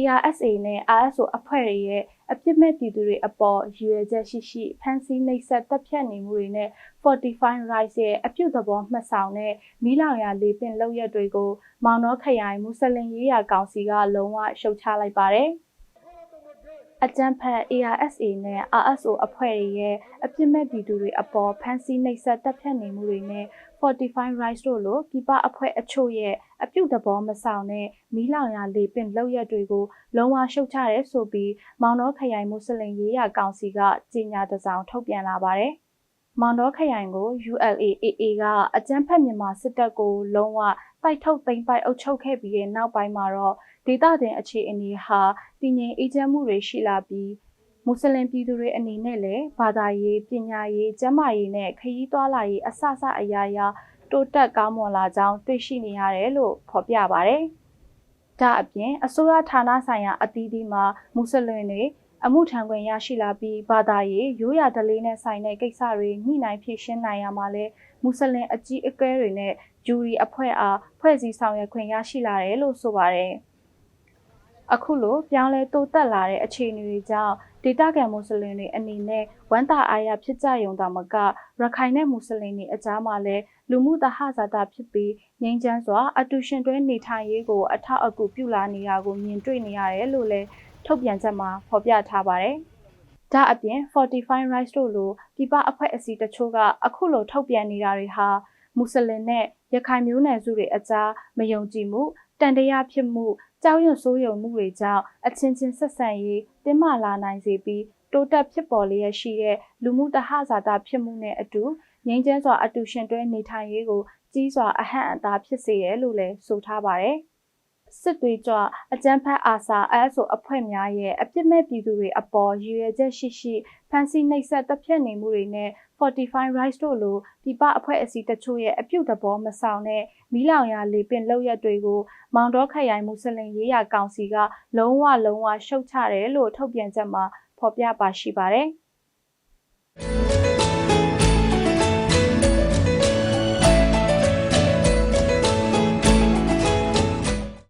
ARSA နဲ့ RSO အဖွဲ့တွေရဲ့အပြစ်မဲ့ပြည်သူတွေအပေါ်ရည်ရွယ်ချက်ရှိရှိဖမ်းဆီးနှိပ်စက်တပ်ဖြတ်နေမှုတွေနဲ့ Fortify Rights ရဲ့အပြုသဘောမှတ်ဆောင်တဲ့မီးလောင်ရာလေပင့်လုပ်ရက်တွေကိုမောင်နှောခရိုင်မွတ်စလင်ရေးရာကောင်စီကလုံးဝရှုတ်ချလိုက်ပါတယ်။ အကြံဖက် ARSA နဲ့ RSO အဖွဲ့တွေရဲ့အပြစ်မဲ့ပြည်သူတွေအပေါ်ဖမ်းဆီးနှိပ်စက်တပ်ဖြတ်နေမှုတွေနဲ့ Fortify Rights တို့လိုပြည်ပအဖွဲ့အချို့ရဲ့အပြုသဘောမဆောင်တဲ့မီးလောင်ရာလေပင့်လုပ်ရက်တွေကိုလုံးဝရှုတ်ချရဲဆိုပြီးမောင်နှောခရိုင်မွတ်စလင်ရေးရာကောင်စီကကြေညာတစောင်ထုတ်ပြန်လာပါတယ်။ မောင်နှောခရိုင်ကို ULAAA ကအကြမ်းဖက်မြန်မာစစ်တပ်ကိုလုံးဝတိုက်ထုတ်သိမ်းပိုက်အုပ်ချုပ်ခဲ့ပြီးတဲ့နောက်ပိုင်းမှာတော့ဒေသတွင်အခြေအနေဟာတည်ငြိမ်အေးချမ်းမှုတွေရှိလာပြီးမွတ်စလင်ပြည်သူတွေအနေနဲ့လည်းဘာသာရေးပညာရေးကျန်းမာရေးနဲ့ခရီးသွားလာရေးအစစအရာရာတိုးတက်ကောင်းမွန်လာကြောင်းတွေ့ရှိနေရတယ်လို့ဖော်ပြပါဗျ။ဒါအပြင်အစိုးရဌာနဆိုင်ရာအသီးသီးမှာမွတ်စလင်တွေ အမှုထမ်းခွင့်ရရှိလာပြီးဘာသာရေးရိုးရာဓလေ့နဲ့ဆိုင်တဲ့ကိစ္စတွေညှိနှိုင်းဖြေရှင်းနိုင်ရမှာလဲမွတ်စလင်အကြီးအကဲတွေနဲ့ဂျူရီအဖွဲ့အားဖွဲ့စည်းဆောင်ရွက်ခွင့်ရရှိလာတယ်လို့ဆိုပါတယ်။အခုလိုပြောင်းလဲတိုးတက်လာတဲ့အခြေအနေတွေကြောင့်ဒေသခံမွတ်စလင်တွေအနေနဲ့ဝမ်းသာအားရဖြစ်ကြရုံသာမကရခိုင်နဲ့မွတ်စလင်တွေအကြားမှာလည်းလူမှုသဟဇာတာဖြစ်ပြီးငြိမ်းချမ်းစွာအတူရှင်တွဲနေထိုင်ရေးကိုအထောက်အကူပြုလာနေတာကိုမြင်တွေ့နေရတယ်လို့လည်း ထုတ်ပြန်ချက်မှာဖော်ပြထားပါတယ်။ဒါအပြင်45 rights တို့လိုပြည်ပအဖွဲ့အစည်းတချို့ကအခုလိုထုတ်ပြန်နေတာတွေဟာမွတ်စလင်နဲ့ရခိုင်မျိုးနွယ်စုတွေအကြားမယုံကြည်မှုတန်တရားဖြစ်မှုကြောက်ရွံ့ဆိုးရုံမှုတွေကြောင့်အချင်းချင်းဆက်ဆံရေးတင်းမာလာနိုင်စေပြီးတိုးတက်ဖြစ်ပေါ်လျက်ရှိတဲ့လူမှုတဟဇာတာဖြစ်မှုနဲ့အတူငြိမ်းချမ်းစွာအတူရှင်တွဲနေထိုင်ရေးကိုကြီးစွာအဟန့်အတားဖြစ်စေတယ်လို့လည်းဆိုထားပါတယ်။ စစ်သွေးကြွအကြမ်းဖက်အာဆာအဲဆိုအဖွဲ့များရဲ့အပြစ်မဲ့ပြည်သူတွေအပေါ်ရည်ရွယ်ချက်ရှိရှိဖန်ဆီးနှိပ်စက်တပ်ဖြတ်နေမှုတွေနဲ့ Fortify Rights တို့လိုပြည်ပအဖွဲ့အစည်းတချို့ရဲ့အပြုတ်တဘောမဆောင်တဲ့မီးလောင်ရာလေပင်လောက်ရက်တွေကိုမောင်တော်ခရိုင်မူဆလင်ရေးရာကောင်စီကလုံးဝလုံးဝရှုတ်ချတယ်လို့ထုတ်ပြန်ချက်မှာဖော်ပြပါရှိပါတယ်။